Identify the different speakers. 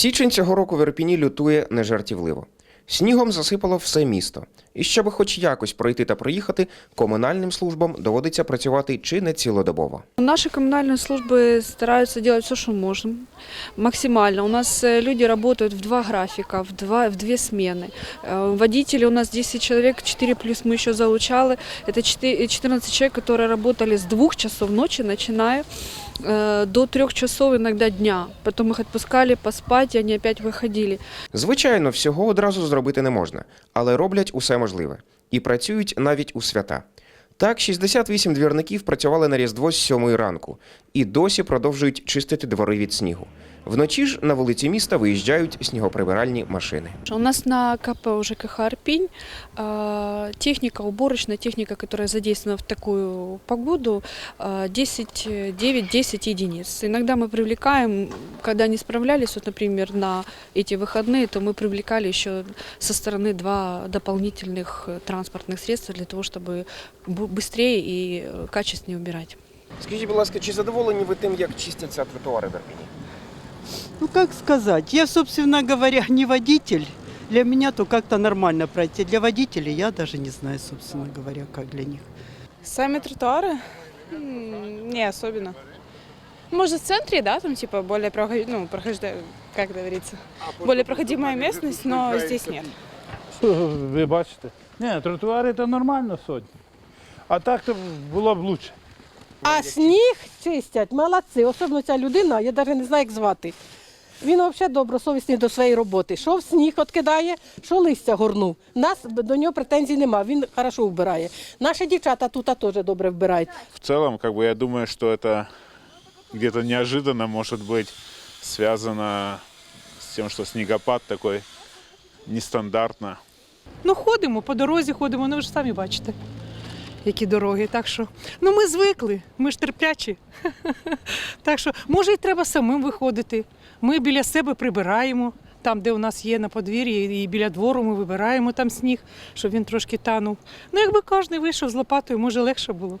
Speaker 1: Січень цього року в Ірпіні лютує нежартівливо. Снігом засипало все місто. І щоб хоч якось пройти та проїхати, комунальним службам доводиться працювати чи не цілодобово.
Speaker 2: Наши коммунальные службы стараются делать все, что можем, максимально. У нас э, люди работают в два графика, в, два, в две смены. Э, Водители у нас 10 человек, 4 плюс мы еще заучалы. Это 4 14 человек, которые работали с двух часов ночи, начиная э, до трех часов иногда дня. Потом их отпускали поспать, и они опять выходили.
Speaker 1: Звичайно, всього одразу зробити не можна, але роблять усе можливе і працюють навіть у свята. Так, 68 двірників працювали на Різдво з 7 ранку і досі продовжують чистити двори від снігу. Вночі ж на вулиці міста виїжджають снігоприбиральні машини.
Speaker 2: У нас на КП ЖКХ «Арпень» э, техника, уборочная техника, которая задействована в такую погоду, э, 10, э, 9-10 единиц. Иногда мы привлекаем, когда не справлялись, вот, например, на эти выходные, то мы привлекали еще со стороны два дополнительных э, транспортных средства для того, чтобы бу- быстрее и э, качественнее убирать.
Speaker 1: Скажіть, будь ласка, чи задоволені ви тим, як чистяться тротуари в Ірпіні?
Speaker 3: Ну, как сказать, я, собственно говоря, не водитель. Для меня то как-то нормально пройти. Для водителей я даже не знаю, собственно говоря, как для них.
Speaker 4: Сами тротуары? М, Не особенно. Может, в центре, да, там типа более проход- ну, прохожда... как говорится, более проходимая местность, но здесь нет.
Speaker 5: Що ви бачите? Ні, тротуари це нормально сьогодні. А так то було б лучше.
Speaker 6: А сніг чистять, молодці. Особливо ця людина, я навіть не знаю, як звати. Він взагалі добросовісний до своєї роботи. Що в сніг відкидає, що листя горнув. Нас до нього претензій нема, він хорошо вбирає. Наші дівчата тут теж добре вбирають.
Speaker 7: В целом, как бы я думаю, что это где-то неожиданно может быть связано с тем, что снегопад такой нестандартно.
Speaker 8: Ну, ходимо, по дорозі ходимо, ну ви ж самі бачите, які дороги. Так що, ну ми звикли, ми ж терплячі. Так що, може, і треба самим виходити. Ми біля себе прибираємо, там, де у нас є на подвір'ї, і біля двору ми вибираємо там сніг, щоб він трошки танув. Ну, якби кожен вийшов з лопатою, може легше було.